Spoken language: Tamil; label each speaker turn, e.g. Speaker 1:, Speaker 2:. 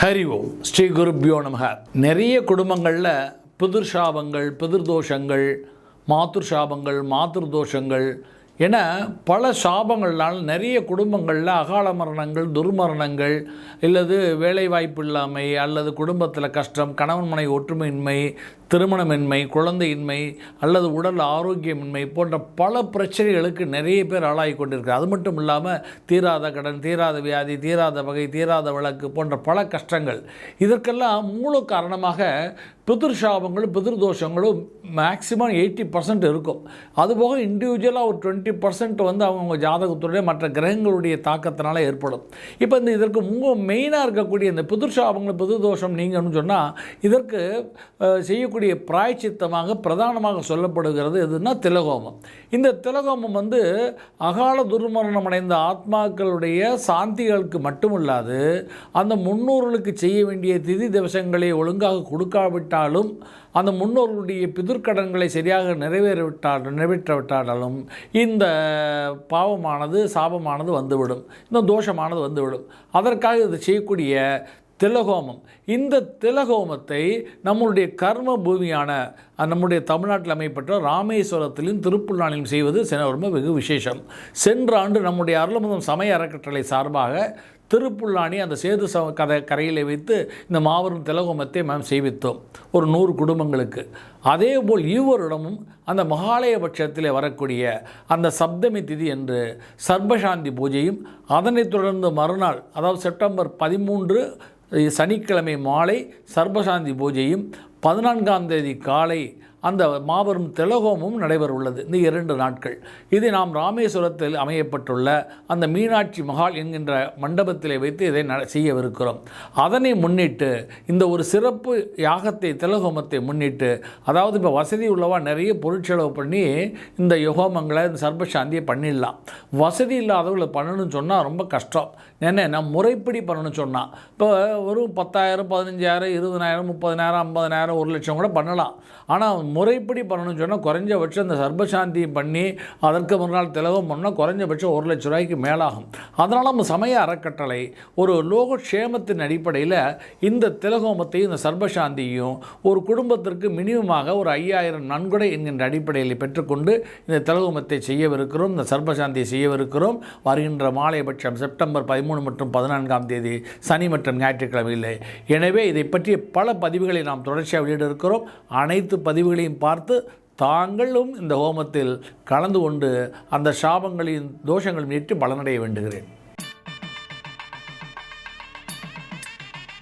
Speaker 1: ஹரி ஓம். ஸ்ரீ குருப்யோ நமக. நிறைய குடும்பங்களில் பிதிர் சாபங்கள் பிதிர் தோஷங்கள் மாத்துர் சாபங்கள் மாத்துர் தோஷங்கள் என பல சாபங்களால் நிறைய குடும்பங்களில் அகால மரணங்கள் துர்மரணங்கள் இல்லது வேலைவாய்ப்பு இல்லாமை அல்லது குடும்பத்தில் கஷ்டம் கணவன் மனை ஒற்றுமையின்மை திருமணமின்மை குழந்தையின்மை அல்லது உடல் ஆரோக்கியமின்மை போன்ற பல பிரச்சனைகளுக்கு நிறைய பேர் ஆளாகி கொண்டிருக்கிறார். அது மட்டும் இல்லாமல் தீராத கடன் தீராத வியாதி தீராத வகை தீராத வழக்கு போன்ற பல கஷ்டங்கள். இதற்கெல்லாம் மூல காரணமாக பிதிர் சாபங்களும் தோஷங்களும் மேக்ஸிமம் எயிட்டி பர்சன்ட் இருக்கும். அதுபோக இண்டிவிஜுவலாக ஒரு டுவெண்ட்டி பர்சன்ட் வந்து அவங்கவுங்க ஜாதகத்துடைய மற்ற கிரகங்களுடைய தாக்கத்தினால ஏற்படும். இப்போ இந்த இதற்கு உங்கள் மெயினாக இருக்கக்கூடிய இந்த பிதிர் சாபங்கள் தோஷம் நீங்கன்னு சொன்னால் இதற்கு செய்யக்கூடிய பிராய்ச்சித்தமாக பிரதானமாக சொல்லப்படுகிறது எதுனா திலகோமம். இந்த திலகோமம் வந்து அகால துர்மரணம் அடைந்த ஆத்மாக்களுடைய சாந்திகளுக்கு மட்டுமில்லாது அந்த முன்னோர்களுக்கு செய்ய வேண்டிய திதி திவசங்களை ஒழுங்காக கொடுக்காவிட்டால் கொடுக்காவிட்டாலும் அந்த முன்னோர்களுடைய பிதிர்க்கடன்களை சரியாக நிறைவேறிவிட்டால் நிறைவேற்றவிட்டாலும் இந்த பாவமானது சாபமானது வந்துவிடும். இந்த தோஷமானது வந்துவிடும். அதற்காக இது செய்யக்கூடிய திலகோமம். இந்த திலகோமத்தை நம்முடைய கர்ம பூமியான நம்முடைய தமிழ்நாட்டில் அமைப்பட்ட ராமேஸ்வரத்திலும் திருப்புல்லானிலும் செய்வது சென ரொம்ப வெகு விசேஷம். சென்ற ஆண்டு நம்முடைய அருளமுதம் சமய அறக்கட்டளை சார்பாக திருப்புள்ளாணி அந்த சேது ச கதை கரையில் வைத்து இந்த மாபெரும் திலகோமத்தை நாம் செய்வித்தோம் ஒரு நூறு குடும்பங்களுக்கு. அதேபோல் இவ்வொருடமும் அந்த மகாலயபட்சத்தில் வரக்கூடிய அந்த சப்தமி திதி என்று சர்பசாந்தி பூஜையும் அதனைத் தொடர்ந்து மறுநாள் அதாவது செப்டம்பர் பதிமூன்று சனிக்கிழமை மாலை சர்பசாந்தி பூஜையும் பதினான்காம் தேதி காலை அந்த மாபெரும் திலகோமும் நடைபெற உள்ளது இந்த இரண்டு நாட்கள். இது நாம் ராமேஸ்வரத்தில் அமையப்பட்டுள்ள அந்த மீனாட்சி மகால் என்கின்ற மண்டபத்திலே வைத்து இதை செய்யவிருக்கிறோம். அதனை முன்னிட்டு இந்த ஒரு சிறப்பு யாகத்தை திலகோமத்தை முன்னிட்டு அதாவது இப்போ வசதி உள்ளவா நிறைய பொருட்செலவு பண்ணி இந்த யுகோமங்களை இந்த சர்பசாந்தியை பண்ணிடலாம். வசதி இல்லாதவங்களை பண்ணணும்னு சொன்னால் ரொம்ப கஷ்டம். என்ன நான் முறைப்படி பண்ணணும்னு சொன்னால் இப்போ ஒரு பத்தாயிரம் பதினஞ்சாயிரம் இருபதனாயிரம் முப்பதனாயிரம் ஐம்பதனாயிரம் ஒரு லட்சம் கூட பண்ணலாம். ஆனால் முறைப்படி பண்ணணும்னு சொன்னால் குறைஞ்சபட்சம் இந்த சர்பசாந்தியை பண்ணி அதற்கு முன்னால் திலகம் பண்ணால் குறைஞ்சபட்சம் ஒரு லட்ச ரூபாய்க்கு மேலாகும். அதனால் நம்ம சமய அறக்கட்டளை ஒரு லோகக்ஷேமத்தின் அடிப்படையில் இந்த திலகோமத்தையும் இந்த சர்பசாந்தியையும் ஒரு குடும்பத்திற்கு மினிமமாக ஒரு ஐயாயிரம் நன்கொடை என்கின்ற அடிப்படையில் பெற்றுக்கொண்டு இந்த திலகோமத்தை செய்யவிருக்கிறோம் இந்த சர்பசாந்தியை செய்யவிருக்கிறோம். வருகின்ற மாலைபட்சம் செப்டம்பர் பதிமூணு மற்றும் பதினான்காம் தேதி சனி மற்றும் ஞாயிற்றுக்கிழமையில். எனவே இதை பற்றிய பல பதிவுகளை நாம் தொடர்ச்சியாக வெளியிட இருக்கிறோம் அனைத்து பதிவுகளையும் பார்த்து தாங்களும் இந்த ஹோமத்தில் கலந்து கொண்டு அந்த சாபங்களின் தோஷங்கள் நீட்டி பலனடைய வேண்டுகிறேன்.